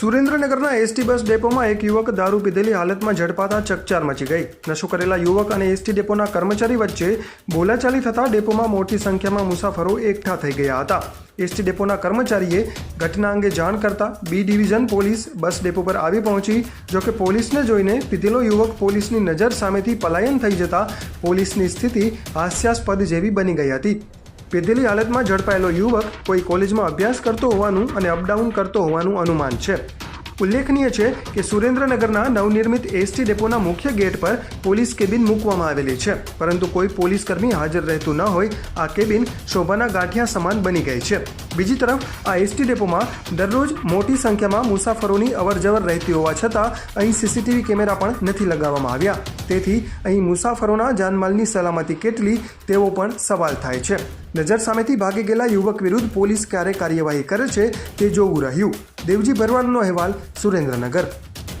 સુરેન્દ્રનગરના ST bus ડેપોમાં એક યુવક દારૂ પીધેલી હાલતમાં ઝડપાતા ચકચાર મચી ગઈ. નશો કરેલા યુવક અને એસટી ડેપોના કર્મચારી વચ્ચે બોલાચાલી થતાં ડેપોમાં મોટી સંખ્યામાં મુસાફરો એકઠા થઈ ગયા હતા. એસટી ડેપોના કર્મચારીએ ઘટના અંગે જાણ કરતા B division police bus depot પર આવી પહોંચી, જોકે પોલીસને જોઈને પીધેલો યુવક પોલીસની નજર સામેથી પલાયન થઈ જતા પોલીસની સ્થિતિ હાસ્યાસ્પદ જેવી બની ગઈ હતી. પીધેલી હાલતમાં ઝડપાયેલો યુવક કોઈ કોલેજમાં અભ્યાસ કરતો હોવાનું અને અપડાઉન કરતો હોવાનું અનુમાન છે. ઉલ્લેખનીય છે કે સુરેન્દ્રનગરના નવનિર્મિત એસટી ડેપોના મુખ્ય ગેટ પર પોલીસ કેબિન મૂકવામાં આવેલી છે. પરંતુ કોઈ પોલીસ કર્મી હાજર રહેતું ન હોય, આ કેબિન શોભાના ગાંઠિયા સમાન બની ગઈ છે. બીજી તરફ, આ એસટી ડેપોમાં દરરોજ મોટી સંખ્યામાં મુસાફરોની અવરજવર રહેતી હોવા છતાં અહીં સીસીટીવી કેમેરા પણ નથી લગાવવામાં આવ્યા. તેથી અહીં મુસાફરોના જાનમાલની સલામતી કેટલી તેવો પણ સવાલ થાય છે. નજર સામેથી ભાગી ગયેલા યુવક વિરુદ્ધ પોલીસ ક્યારે કાર્યવાહી કરે છે તે જોવું રહ્યું. દેવજી ભરવાડનો અહેવાલ સુરેન્દ્રનગર.